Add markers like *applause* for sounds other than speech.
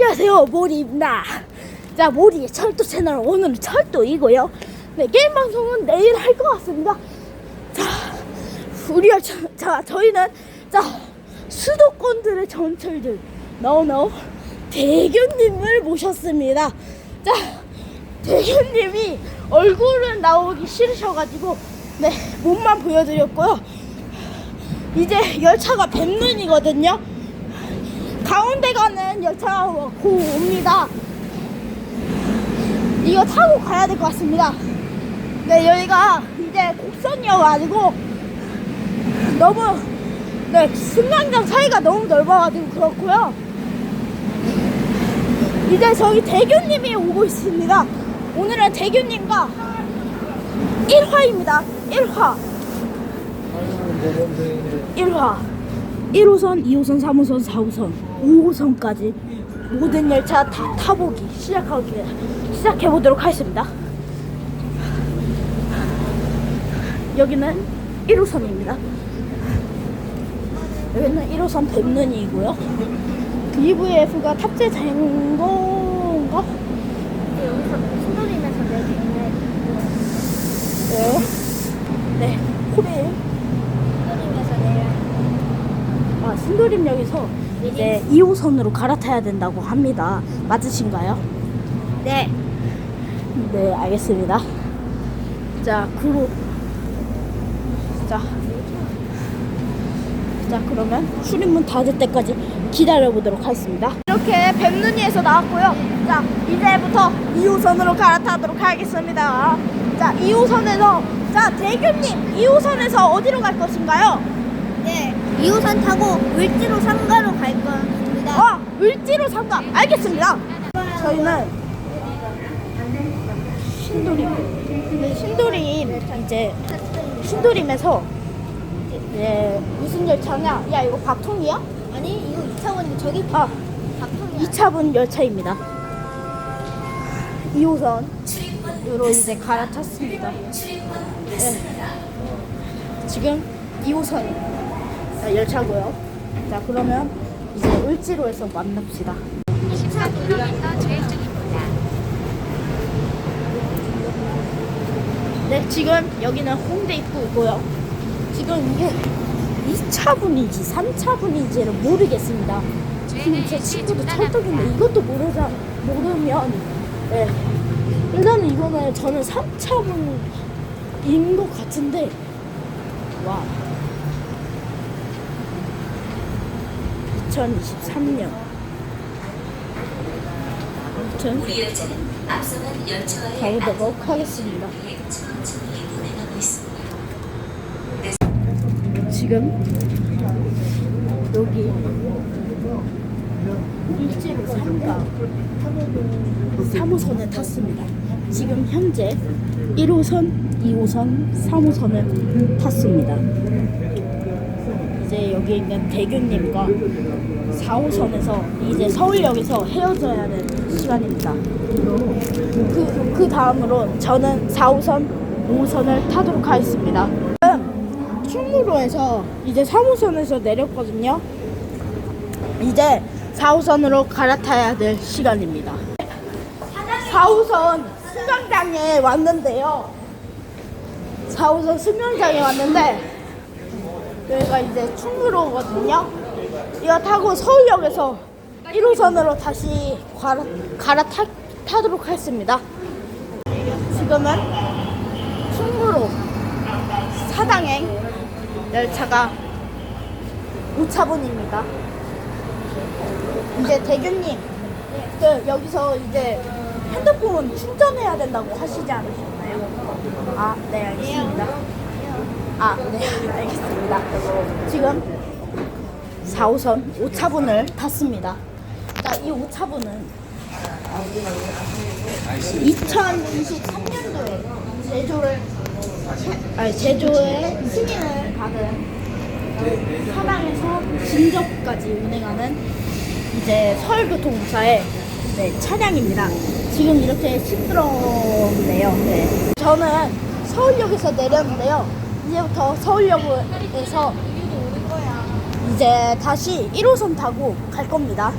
안녕하세요. 모리입니다. 자 모리의 철도 채널. 오늘은 철도이고요. 네 게임 방송은 내일 할 것 같습니다. 자 우리가 저, 자 저희는 자 수도권들의 전철들. 너너 대교님을 모셨습니다. 자 대교님이 얼굴은 나오기 싫으셔가지고 네 몸만 보여드렸고요. 이제 열차가 뱀눈이거든요 가운데 가는 열차가 곧 옵니다. 이거 타고 가야 될 것 같습니다. 네, 여기가 이제 곡선이어가지고 너무 네 승강장 사이가 너무 넓어가지고 그렇고요. 이제 저기 대교님이 오고 있습니다. 오늘은 대교님과 1화입니다. 1화. 1화. 1호선, 2호선, 3호선, 4호선, 5호선까지 모든 열차 다 타보기 시작하기 시작해 보도록 하겠습니다. 여기는 1호선입니다. 여기는 1호선 뱀눈이고요. EVF가 탑재된 건가? 여기서 신도림에서 내리는 네. 네. 코베 신도림에서 내려 아, 신도림역에서 이제 2호선으로 갈아타야 된다고 합니다. 맞으신가요? 네 네, 알겠습니다. 자, 그로. 자. 자, 그러면 출입문 닫을 때까지 기다려 보도록 하겠습니다. 이렇게 뱀눈이에서 나왔고요. 자, 이제부터 2호선으로 갈아타도록 하겠습니다. 자, 2호선에서, 자, 대교님, 2호선에서 어디로 갈 것인가요? 네 2호선 타고 을지로 상가로 갈 겁니다 아, 을지로 상가. 알겠습니다. 저희는 신도림. 네, 신도림 이제 신도림에서 네, 무슨 열차냐? 야, 이거 박통이야? 아니 이거 2차원인데 저기 아, 박통이야 2차분 열차입니다. 2호선으로 이제 갈아탔습니다. 네. 지금 2호선 열차고요. 자, 그러면 이제 을지로에서 만납시다. 24km 주행 중입니다. 네, 지금 여기는 홍대 입구고요. 지금 이게 2차분인지 3차분인지를 모르겠습니다. 지금 제 친구도 찰떡인데 이것도 모르자 모르면 네. 일단은 이거는 저는 3차분인 것 같은데 와 2023년 아무튼 가보도록 하겠습니다. 지금 여기 일제로 3가 3호선에 탔습니다. 지금 현재 1호선, 2호선, 3호선을 탔습니다. 이제 여기 있는 대교님과 4호선에서 이제 서울역에서 헤어져야 하는 시간입니다. 그, 그 다음으로 저는 4호선, 5호선을 타도록 하겠습니다. 충무로에서 이제 3호선에서 내렸거든요. 이제 4호선으로 갈아타야 될 시간입니다. 4호선 승강장에 왔는데요. 4호선 승강장에 왔는데 여기가 이제 충무로거든요. 이거 타고 서울역에서 1호선으로 다시 갈아, 갈아타도록 하겠습니다. 지금은 충무로 사당행 열차가 5차분입니다. 이제 대교님, 그 여기서 이제 핸드폰 충전해야 된다고 하시지 않으셨나요? 아, 네, 알겠습니다. 아, 네, *laughs* 알겠습니다. 지금 4호선 5차분을 탔습니다. 자, 이 5차분은 2023년도에 제조를 아니, 제조의 승인을 받은 사랑에서 진접까지 운행하는 이제 서울교통공사의 네, 차량입니다. 지금 이렇게 시끄럽네요. 네. 저는 서울역에서 내렸는데요. 이제부터 서울역에서 이제 다시 1호선 타고 갈 겁니다.